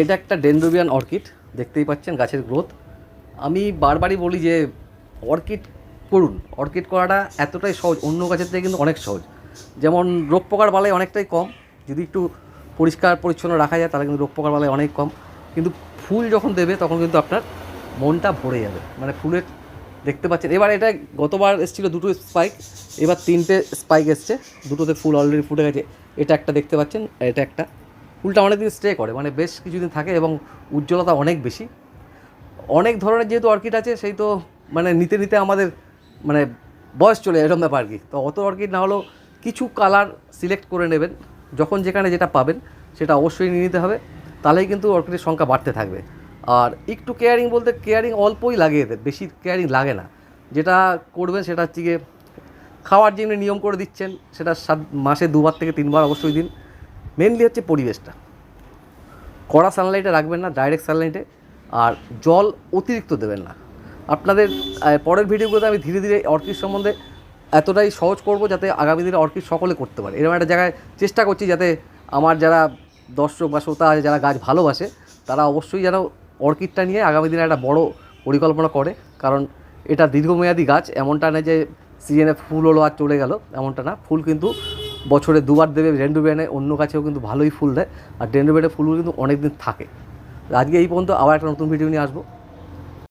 এটা একটা ডেন্ড্রোবিয়ান অর্কিড, দেখতেই পাচ্ছেন গাছের গ্রোথ। আমি বারবারই বলি যে অর্কিড করুন। অর্কিড করাটা এতটাই সহজ, অন্য গাছের থেকে কিন্তু অনেক সহজ। যেমন রোগ পোকার বালাই অনেকটাই কম, যদি একটু পরিষ্কার পরিচ্ছন্ন রাখা যায় তাহলে কিন্তু রোগ পোকার বালাই অনেক কম। কিন্তু ফুল যখন দেবে তখন কিন্তু আপনার মনটা ভরে যাবে। মানে ফুলের, দেখতে পাচ্ছেন, এবার এটা গতবার এসেছিল দুটো স্পাইক, এবার তিনটে স্পাইক এসছে, দুটোতে ফুল অলরেডি ফুটে গেছে। এটা একটা দেখতে পাচ্ছেন, এটা একটা। ফুলটা অনেক দিন স্টে করে মানে বেশ কিছুদিন থাকে এবং উজ্জ্বলতা অনেক বেশি। অনেক ধরনের যেহেতু অর্কিড আছে, সেই তো মানে নিতে নিতে আমাদের মানে বয়স চলে এরকম ব্যাপার কি। তো অত অর্কিড না হলেও কিছু কালার সিলেক্ট করে নেবেন, যখন যেখানে যেটা পাবেন সেটা অবশ্যই নিয়ে নিতে হবে, তাহলেই কিন্তু অর্কিডের সংখ্যা বাড়তে থাকবে। আর একটু কেয়ারিং বলতে কেয়ারিং অল্পই লাগে এদের, বেশি কেয়ারিং লাগে না। যেটা করবেন সেটা হচ্ছে গিয়ে খাওয়ার যেমনি নিয়ম করে দিচ্ছেন, সেটা সাত, মাসে দুবার থেকে তিনবার অবশ্যই দিন। মেনলি হচ্ছে পরিবেশটা। কড়া সানলাইটে রাখবেন না ডাইরেক্ট সানলাইটে আর জল অতিরিক্ত দেবেন না। আপনাদের পরের ভিডিওগুলোতে আমি ধীরে ধীরে অর্কিড সম্বন্ধে এতটাই সহজ করব যাতে আগামী দিনে অর্কিড সকলে করতে পারে। এরকম একটা জায়গায় চেষ্টা করছি যাতে আমার যারা দর্শক বা শ্রোতা আছে, যারা গাছ ভালোবাসে, তারা অবশ্যই যেন অর্কিডটা নিয়ে আগামী দিনে একটা বড় পরিকল্পনা করে। কারণ এটা দীর্ঘমেয়াদী গাছ, এমনটা না যে সিজনে ফুল হলো আর চলে গেল, এমনটা না। ফুল কিন্তু বছরে দুবার দেবে ডেন্ডুবিয়ানে অন্য গাছেও কিন্তু ভালোই ফুল দেয়। আর ডেন্ডুবিয়ানে ফুলগুলো কিন্তু অনেক দিন থাকে। আজকে এই পর্যন্ত আবার একটা নতুন ভিডিও নিয়ে আসব।